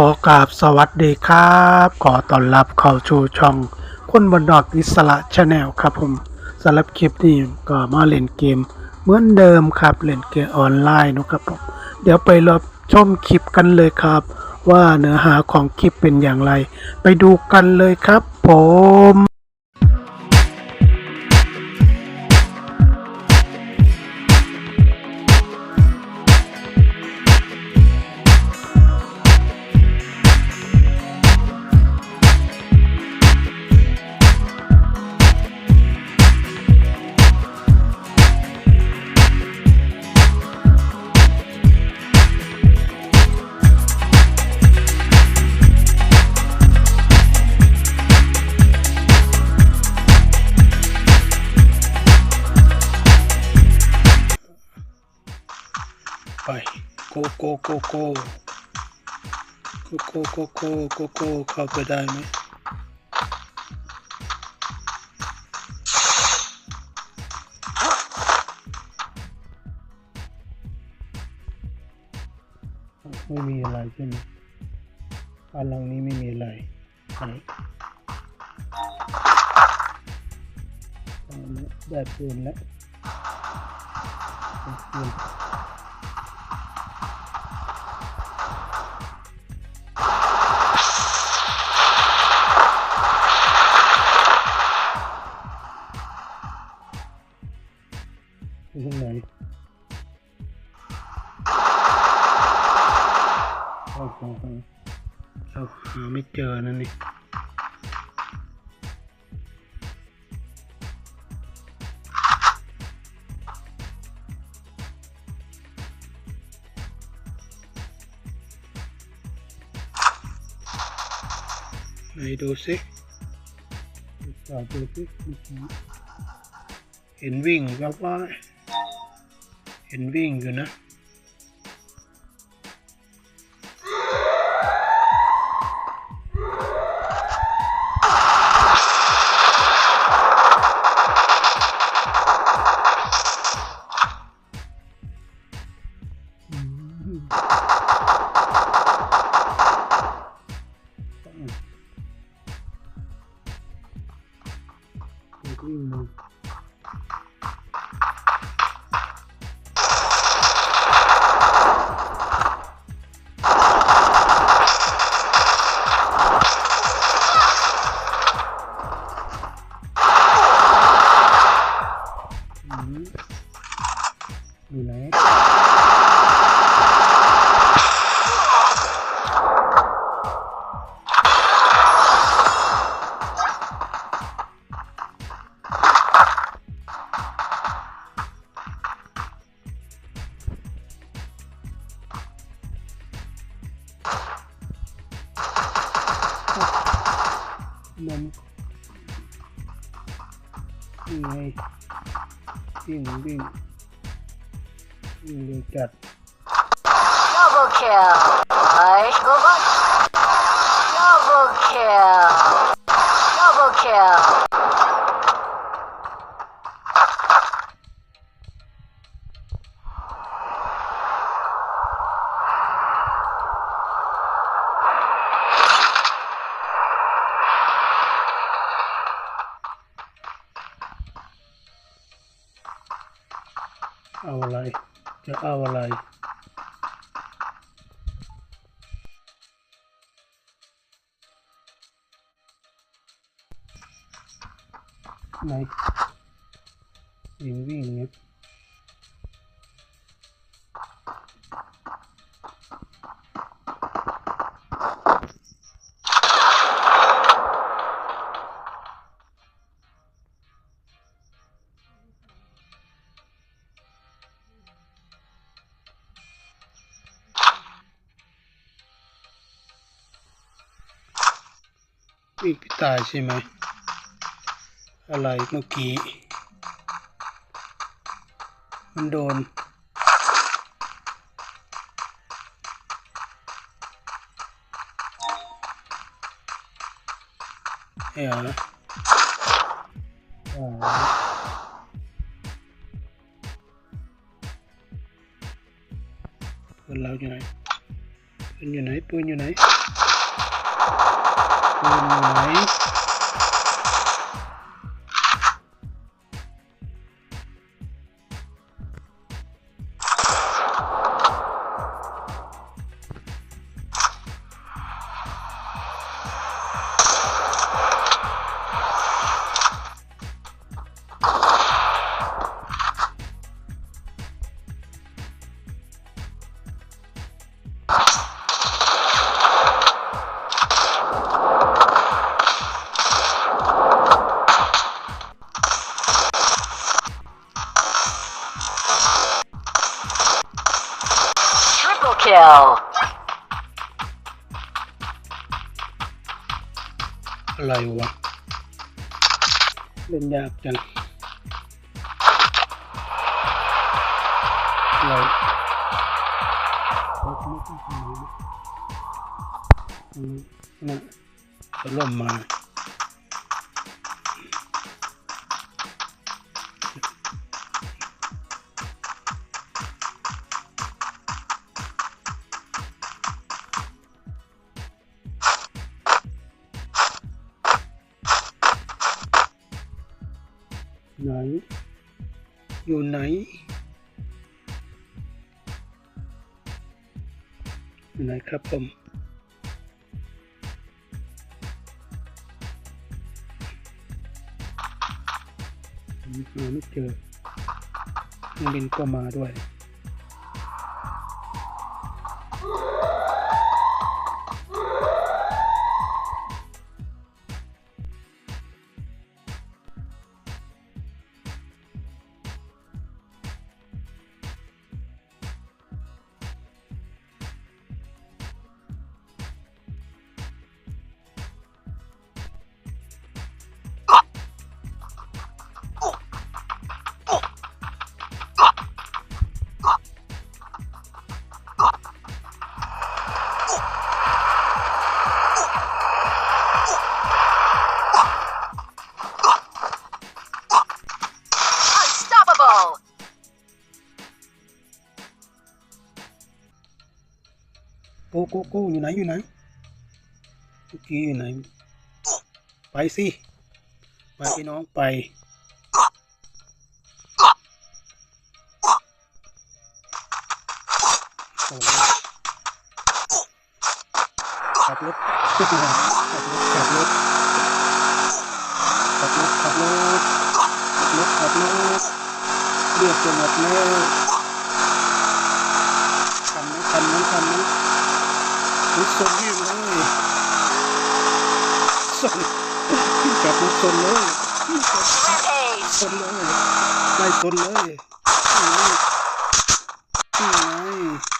ขอกราบสวัสดีครับ ขอต้อนรับเข้าชูช่อง คนบนดอกอิสระชาแนลครับผมสำหรับคลิปนี้ก็มาเล่นเกม เหมือนเดิมครับ เล่นเกมออนไลน์นะครับผมเดี๋ยวไปรับชมคลิปกันเลยครับ ว่าเนื้อหาของคลิปเป็นอย่างไร ไปดูกันเลยครับผม โก้โกโก้โกโก้โกโก้เข้าไปได้ไหมไม่มีอะไรใช่ไหมอันหลังนี้ไม่มีอะไรได้ปืนแล้วปืน Okay. Không, không, không. Không, nó mới chờ nó này. này đô xích vào đô xích hiển viên góc đó đấy เห็นวิ่งอยู่นะ relax hell. ายใช่ไหม อะไรเมื่อกี้ มันโดน เอ๋ออ๋อเพื่อนเราอยู่ไหนปืนอยู่ไหนปืนอยู่ไหน ปื อะไรวะ เล่นยากจังเราเรไม่ต้องทำอะไรนะอืมนะจะล่มมา อยู่ไหนครับผมมหาไม่เจอมันเป็นก็มาด้วย โกโกโกอยู่ไหนอยู่ไหนเมื่อกี้อยู่ไหน ไปสิไปพี่น้องไปขับรถขับรถขับรถขับรถขับรถขับรถขับรถเรียกจะหมดแล้วคันนี้คันนี้คันนี้ รถชนแห้งเลยชนจับรถชนเลยซนเลยไล่ชนเลยนี่ไง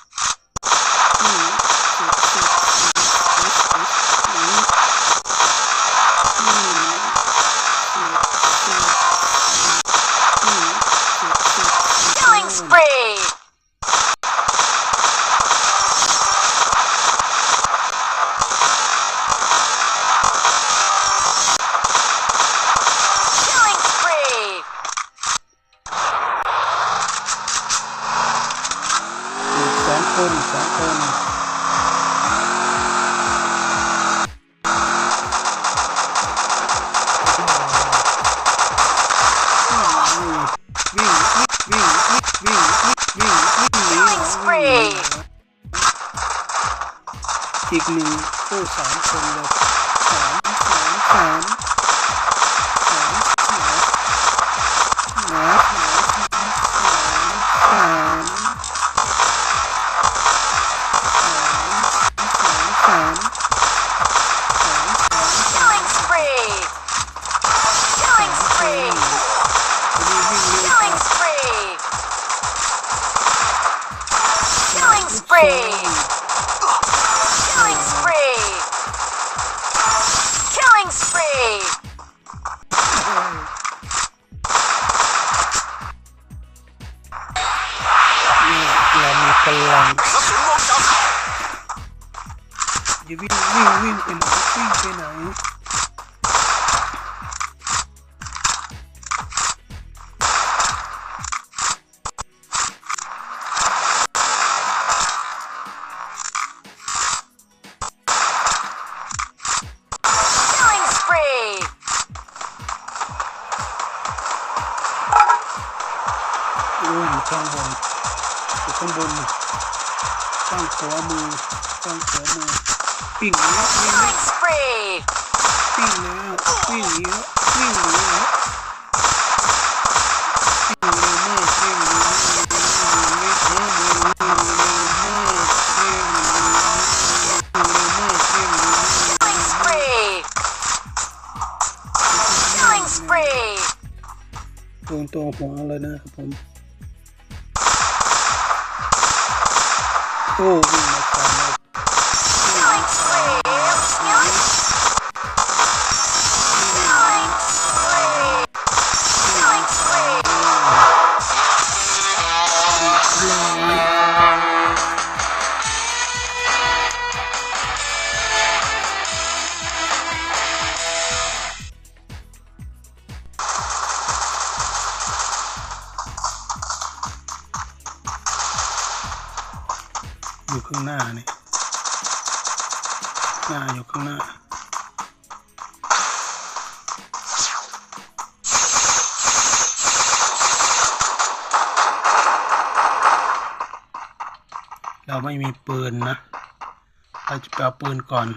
we win, win, win, win, the win, Tangbomu, Tangbomu, Tangbomu. วิ่งวิ่งวิ่งไปไหนวิ่งไปไหนข้างบนอยู่ข้างบนข้างขวามือข้างขวามือปิ้งแล้วปิ้งแล้ว Killing spree! ปิ้งแล้วปิ้งหนีแล้วปิ้งหนีแล้วปิ้งเร็วมากปิ้งเร็วมากปิ้งเร็วมากปิ้งเร็วมากปิ้งเร็วมากปิ้งเร็วมากปิ้งเร็วมากปิ้งเร็วมาก Killing spree! Killing spree! โดนตัวหัวเลยนะครับผมโอ้วิ่งมาก่อนเลย Killing ข้างหน้านี่หน้าอยู่ข้างหน้าเราไม่มีปืนนะ เราจะไปเอาปืนก่อน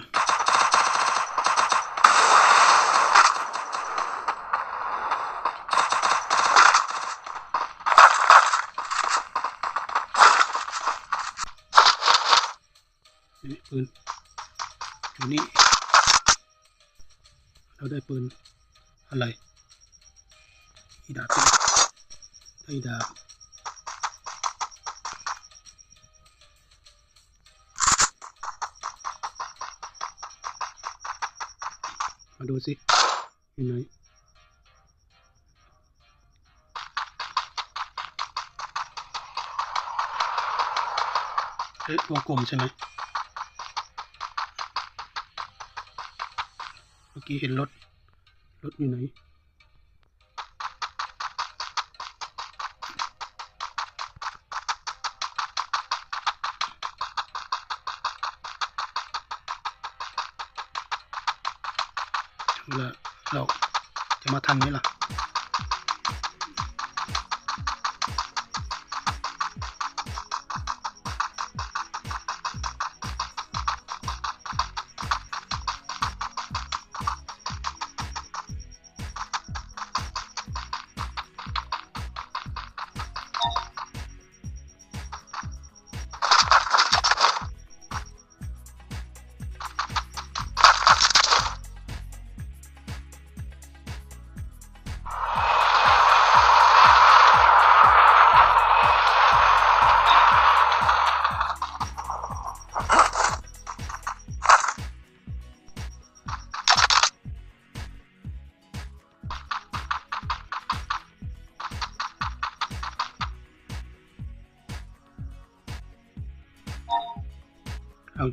นี่ ปืนอยู่นี่เราได้ปืนอะไรอีดาบสิได้ดาบมาดูสิอยู่ไหนเอ๊ะวงกลมใช่ไหม มื่อกี้เห็นรถ รถอยู่ไหน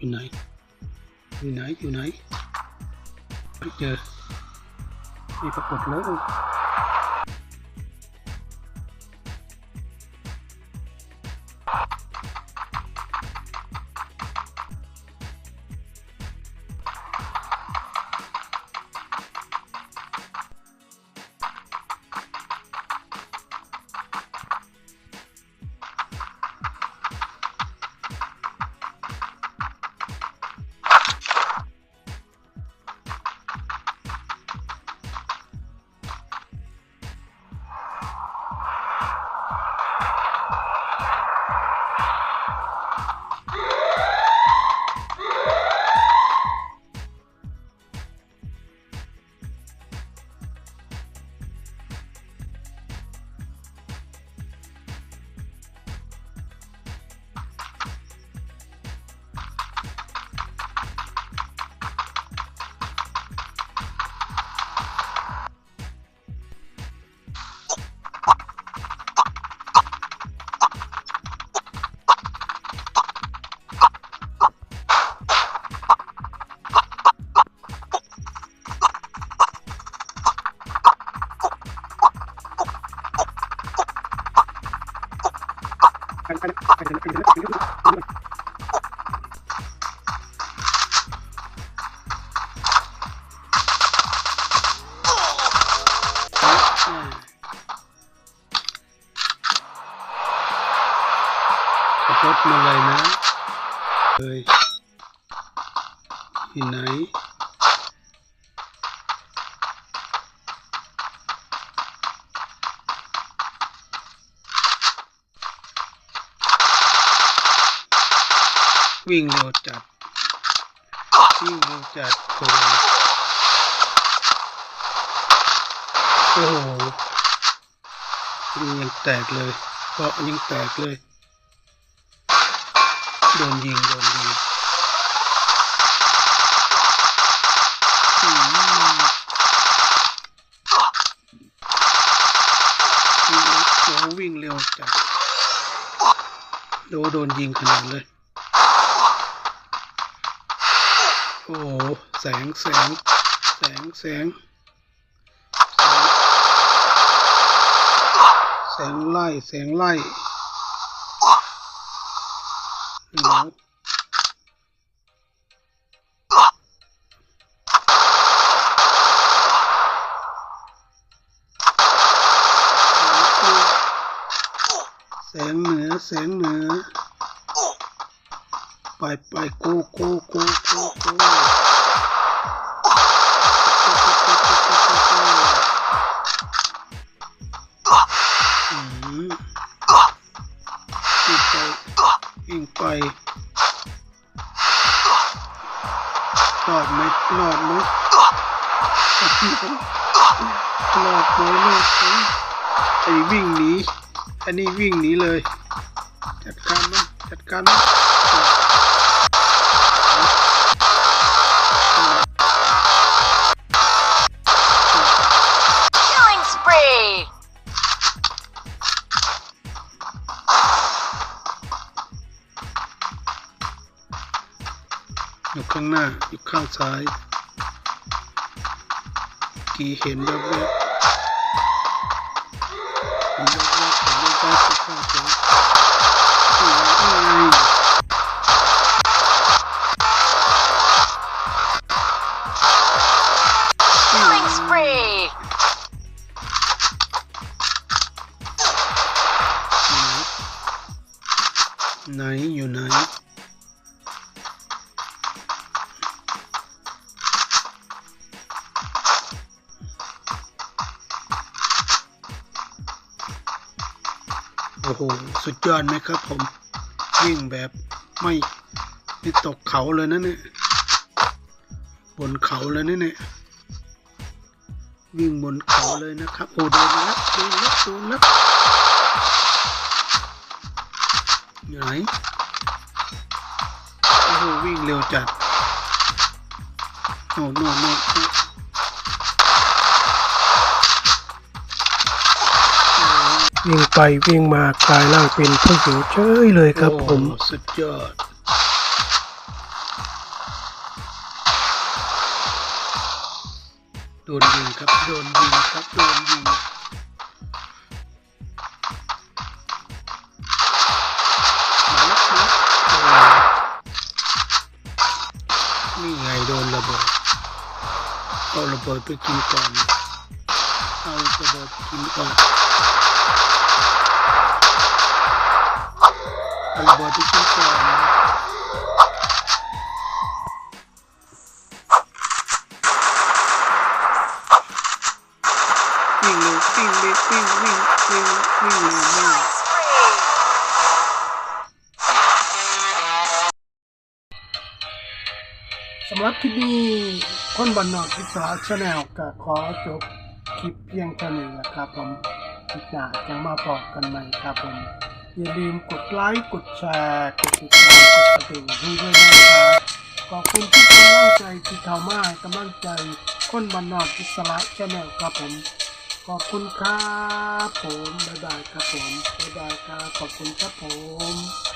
อยู่ไหน อยู่ไหน อยู่ไหนไปเจอ ไม่ปรากฏเลย วิ่งเร็วจัด วิ่งเร็วจัดโอ้โหโอ้โหยังแตกเลยเกาะยังแตกเลย โดนยิง โดนยิงวิ่งเร็วโอ้โหวิ่งเร็วจัดโดโดนยิงขนาดเลย โอ้แสงแสงแสงแสงแสงไล่แสงไล่โอ้โหแสงเหนือแสงเหนือ ไปไปโก้โก้โก้โก้โก้อืมวิ่งไปวิ่งไปรอดไหมรอดไหมรอดไหมรอดไหมไอ้วิ่งหนีอันนี้วิ่งหนีเลย จัดการมันจัดการมัน อยู่ข้างหน้าอยู่ข้างซ้ายกี่เห็นแบบแบบเห็นแบบแบบเห็นแบบแบบข้างซ้าย โอ้โห สุดยอดไหมครับผม วิ่งแบบไม่ไม่ตกเขาเลยนะเนี่ย บนเขาเลยนะเนี่ย วิ่งบนเขาเลยนะครับ โอ้โดนแล้วโดนแล้วโดนแล้วอยู่ไหนโอ้โหวิ่งเร็วจัดโน่นโน่นโน่น วิ่งไปวิ่งมากลายร่างเป็นผู้หญิงเฉยเลยครับผม สุดยอดโดนยิงครับโดนยิงครับโดนยิงมาแล้วมาแล้วนี่ไงโดนระเบิดเอาระเบิดไปกินก่อนเอาระเบิดไปกินก่อน เอาระเบิดไปกินก่อนวิ่งเร็ววิ่งเร็ววิ่งวิ่งวิ่งวิ่งเร็วมากสำหรับคลิปนี้คนบันนอกอิสระชาแนลก็ขอจบคลิปเพียงเท่านี้นะครับผมคลิปหน้าจะมาบอกกันใหม่ครับผม อย่าลืมกดไลค์ กดแชร์ กดติดตามกดกระดิ่งให้ด้วยนะครับขอบคุณทุกกำลังใจที่เข้ามากำลังใจคนบันนอกอิสระชาแนลครับผม ขอบคุณครับผมบ๊ายบายครับผมบ๊ายบายครับขอบคุณครับผม